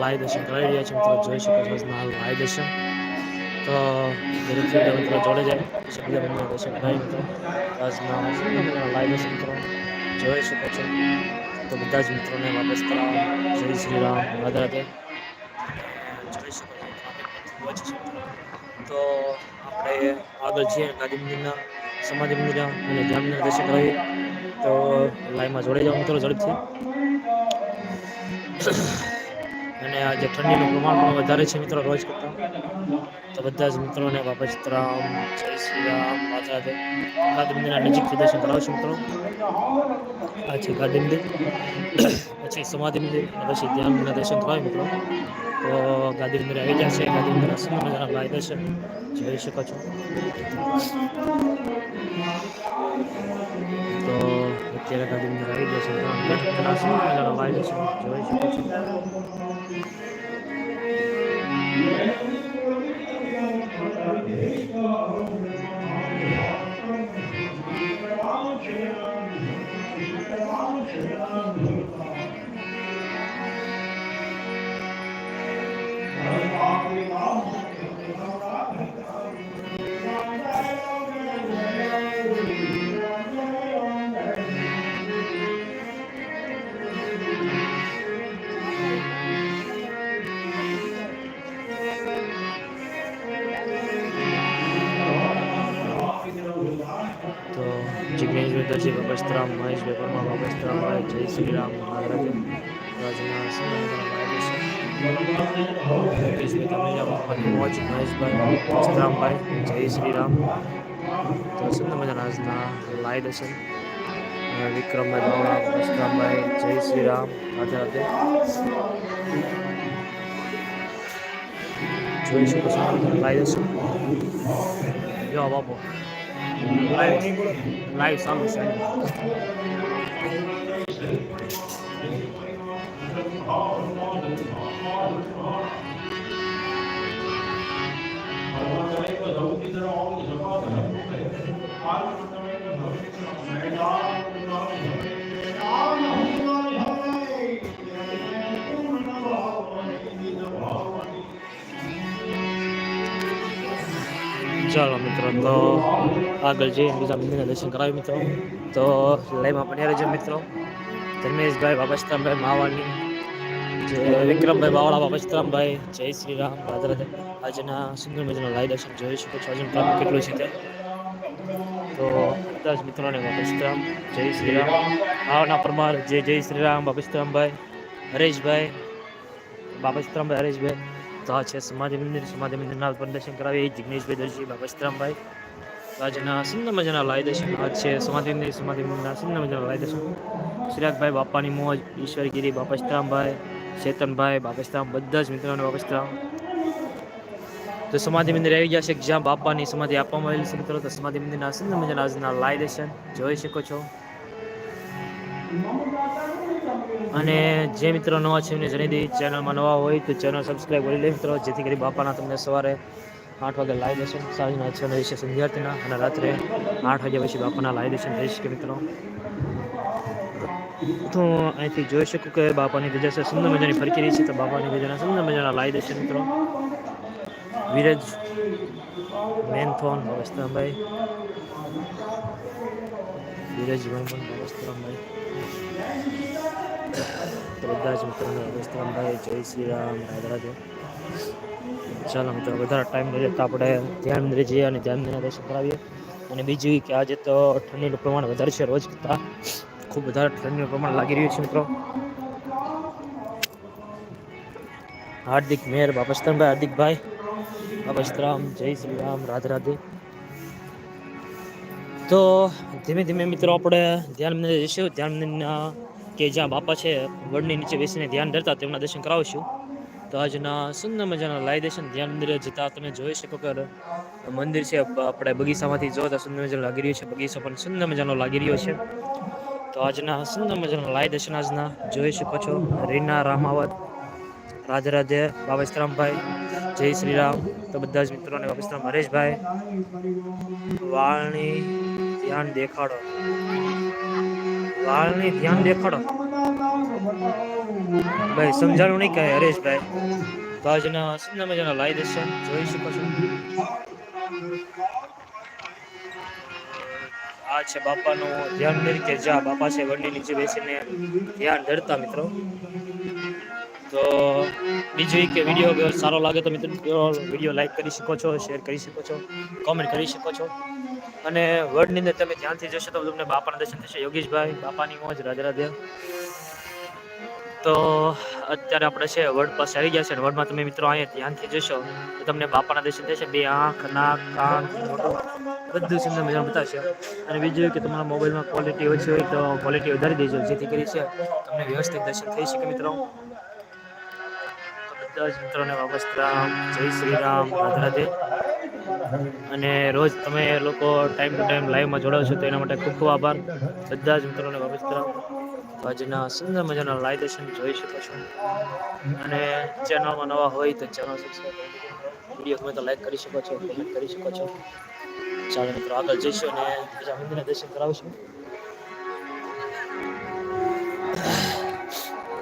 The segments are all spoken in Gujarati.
લાઈવ દર્શન કરાવી રહ્યા છે મિત્રો, જોઈ શકો છો આજના લાઈવ દર્શન તો દરેક બધા મિત્રો જોડે જાય પછી બંને દર્શન કરાવી મિત્રો. આજના લાઈવ દર્શન મિત્રો. જોઈ શકો છો. તો બધા જ મિત્રોને વાપસ કરાવ શ્રી રામ. રાધે રાધે. જોઈ શકો છો તો આપણે આગળ છીએ ગાંધી મંદિરના, સમાધિ મંદિર અને જામનગર દર્શન કરાવીએ. તો લાઈવમાં જોડે જાઓ મિત્રો ઝડપથી. અને આજે ઠંડીનું પ્રમાણ પણ વધારે છે મિત્રો રોજ કરતાં. તો બધા જ મિત્રોને બાપા ચિત્રામ જય શ્રી રામ રાધે ગાંધી મંદિરના નજીકથી દર્શન કરાવશું મિત્રો. આ છે ગાંધી મંદિર. પછી સમાધિ મંદિર. પછી ધ્યાનના દર્શન કરાવે મિત્રો. તો ગાંધી મંદિર આવી ગયા છે. ગાંધી મંદિર સુંદર મજાના દર્શન જોઈ શકો છો. તો અત્યારે ગાંધી મંદિર આવી ગયા છે ગણપતિના સુંદર મજાના બાપસ્તરામ મહેશભાઈ પરમા બાપસ્તરામ ભાઈ જય શ્રી રામ મહારાજ. મોજ મહેશભાઈ જય શ્રી રામ. સુંદર મજાના આજના લાઈ દર્શન. વિક્રમભાઈ બાવળા વસ્ત્રામભાઈ જય શ્રી રામ. રાધે રાધે. જોઈ શકો છો. લાઈ દર્શન. જો બાપુ લાઈવ ચાલુ છે ચાલો મિત્રો તો આગળ જઈએ બીજા મંદિરના દર્શન કરાવી મિત્રો. તો લાઈવમાં બન્યા રહેજો મિત્રો. ધર્મેશભાઈ બાબસ્તરામભાઈ માવાની, જે વિક્રમભાઈ, બાવળા બાબસ્તરામભાઈ જય શ્રી રામ રાધે રાધે આજના સુંદર મજાના લાઈવ દર્શન જોઈ શકો છો. આજનું કામ કેટલું છે તે? તો બધા જ મિત્રોને બાબસ્તરામ જય શ્રી રામ. આવના પરમાર જય જય શ્રી રામ બાબસ્તરામભાઈ હરેશભાઈ બાબસ્તરામભાઈ હરેશભાઈ. તો આ છે સમાધિ મંદિર, સમાધિ મંદિરના પ્રદર્શન દર્શન કરાવીએ. જિગ્નેશભાઈ દરજી બાબસ્તરામભાઈ રાજના સુંદર મજાના લાય દર્શન. આ છે સમાધિ મંદિર, સમાધિ મંદિરના સુંદર મજાના લાય દર્શન. ચિરાગભાઈ બાપાની મોજ ઈશ્વરગીરી બાપસ્તરામભાઈ ચેતનભાઈ બાપસ્તરામ બધા જ મિત્રોને બાપસ્તરામ તો સમાધિ મંદિર આવી ગયા છે. જ્યાં બાપાની સમાધિ આપવામાં આવેલી છે મિત્રો, તો સમાધિ મંદિરના સુંદર મજાના આજના લાય દર્શન જોઈ શકો છો. અને જે મિત્રો નવા છે એમને જણાવી દઈ ચેનલમાં નવા હોય તો ચેનલ સબસ્ક્રાઈબ કરી લે મિત્રો, જેથી કરી બાપાના તમને સવારે આઠ વાગે લાઈવ દર્શન સાંજના છ ને વિશે સંધ્યાર્થીના અને રાત્રે આઠ વાગ્યા પછી બાપાના લાઈવ દર્શન થઈ શકે મિત્રો. તો અહીંથી જોઈ શકું કે બાપાની ધજા છે, સુંદર મજાની ફરકી રહી છે, તો બાપાની ધજાના સુંદર મજાના લાઈ દેશે મિત્રો. વિરજ, મેનથોન વસ્ત્રામભાઈ વિરજ વસ્ત્રામભાઈ તો બધા જ મિત્રોને વસ્ત્રામભાઈ જય શ્રી રામ રાધે રાધે ચાલો મિત્રો, વધારે ટાઈમ લઈએ તો આપણે ધ્યાન મંદિરે જઈએ અને ધ્યાન મંદિરના દર્શન કરાવીએ. અને બીજું કે આજે તો ઠંડીનું પ્રમાણ વધારે છે રોજ કરતાં. ખૂબ વધારે ઠંડીનું પ્રમાણ લાગી રહ્યું છે મિત્રો. હાર્દિક મેર બાપસ્તરામભાઈ હાર્દિકભાઈ બાપસ્તરામ જય શ્રી રામ રાધે રાધે તો ધીમે ધીમે મિત્રો, આપણે ધ્યાન મંદિરે જઈશું. ધ્યાન કે જ્યાં બાપા છે, વડની નીચે બેસીને ધ્યાન ધરતા તેમના દર્શન કરાવશું. તો આજના સુંદર મજાના લાય દર્શન ધ્યાન મંદિરે જતા તમે જોઈ શકો કે મંદિર છે આપણે બગીચામાંથી જોતા સુંદર મજાનો લાગી રહ્યો છે. બગીચો પણ સુંદર મજાનો લાગી રહ્યો છે. તો આજના સુંદર મજાના લાય દર્શન આજના જોઈ શકો છો. રીના, રામાવત, રાધે રાધે બાબસ્તરામભાઈ જય શ્રી રામ તો બધા જ મિત્રોને બાબસ્તરામ હરેશભાઈ. વાણી ધ્યાન દેખાડો. વાળની ધ્યાન દેખાડો. ભાઈ, સમજાણું નહીં કે હરેશભાઈ. તો આજના સુંદર મજાના લાઈ દેશે. જોઈ શકો છો. આ છે બાપાનું ધ્યાન તરીકે કે જ્યાં બાપા છે વડની નીચે બેસીને ધ્યાન ધરતા મિત્રો. તો બીજું કે વીડિયો સારો લાગે તો મિત્રો, વીડિયો લાઈક કરી શકો છો, શેર કરી શકો છો કોમેન્ટ કરી શકો છો. અને વર્ડની અંદર તમે ધ્યાનથી જશો તો તમને બાપાના દર્શન થશે. યોગેશભાઈ, બાપાની મોજ, રાધે રાધે. તો અત્યારે આપણે છે વર્ડ પાસે આવી ગયા છે અને વર્ડમાં તમે મિત્રો અહીંયા ધ્યાનથી જશો તો તમને બાપાના દર્શન થશે. બે આંખ, નાક, કાન બધું સુંદર મજા બતાવશે. અને બીજું કે તમારા મોબાઈલમાં ક્વોલિટી ઓછી હોય તો ક્વોલિટી વધારી દેજો. જેથી કરી છે, તમને વ્યવસ્થિત દર્શન થઈ શકે મિત્રો. બધા જ મિત્રોને વાપસ રામ. જય શ્રી રામ. રાધે રાધે. અને રોજ તમે લોકો ટાઈમ ટુ ટાઈમ લાઈવમાં જોડાવ છો તો એના માટે ખૂબ ખૂબ આભાર. બધા જ મિત્રોને વાપસ રામ આજના સુંદર મજાના લાઈવ દર્શન જોઈ શકો છો. અને ચેનલમાં નવા હોય તો ચેનલ વીડિયો ગમે તો લાઈક કરી શકો છો કમેન્ટ કરી શકો છો. ચાલો મિત્રો, આગળ જઈશું અને બીજા મંદિરના દર્શન કરાવશું.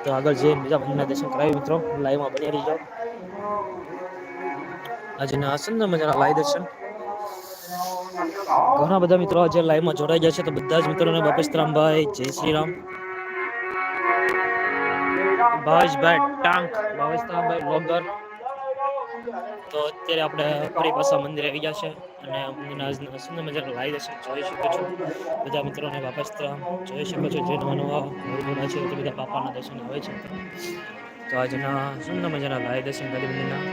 તો આગળ જઈને બીજા મંદિરના દર્શન કરાવી મિત્રો. લાઈવમાં બની રહી જાઓ આજના સુંદર મજાના લાઈ દર્શન ઘણા બધા મિત્રો આજે લાઈવમાં જોડાઈ ગયા છે, તો બધા જ મિત્રોને બાપેશરામભાઈ જય શ્રી રામ. ભાવેશભાઈ ટાંક ભાવેશરામભાઈ બ્લોગર. તો અત્યારે આપણે ફરી પાછા મંદિરે આવી ગયા છે અને મંદિરના સુંદર મજાના લાઈ દર્શન જોઈ શકો છો. બધા મિત્રોને બાપેશરામ જોઈ શકો છો, જે નવા છે તે બધા બાપાના દર્શન આવે છે. તો આજના સુંદર મજાના લાઈ દર્શન કરી મંદિરના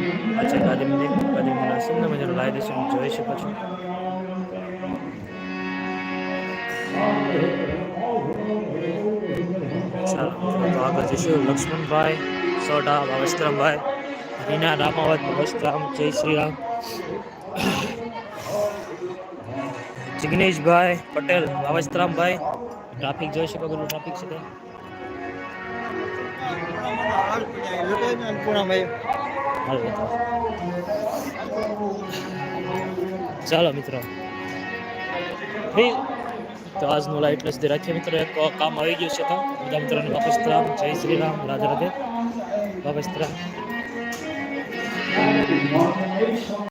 મંદિર ગાંધી મંદિરના સુંદર મજાના લાઈવ દર્શન જોઈ શકો છો ચાલો આગળ જઈશું લક્ષ્મણભાઈ સોઢા ભાવેશરામભાઈ રીના રામાવત ભાવેશરામ જય શ્રી રામ જિગ્નેશભાઈ પટેલ ભાવેશરામભાઈ ટ્રાફિક જોઈ શકો કેટલું ટ્રાફિક છે હાલો ચાલો મિત્રો. તો આજનું લાઈટ એટલું સુધી રાખીએ મિત્રો. એક કામ આવી ગયું છે તો બધા મિત્રોને વાપસ રામ જય શ્રી રામ. રાધે રાધે. વાપસ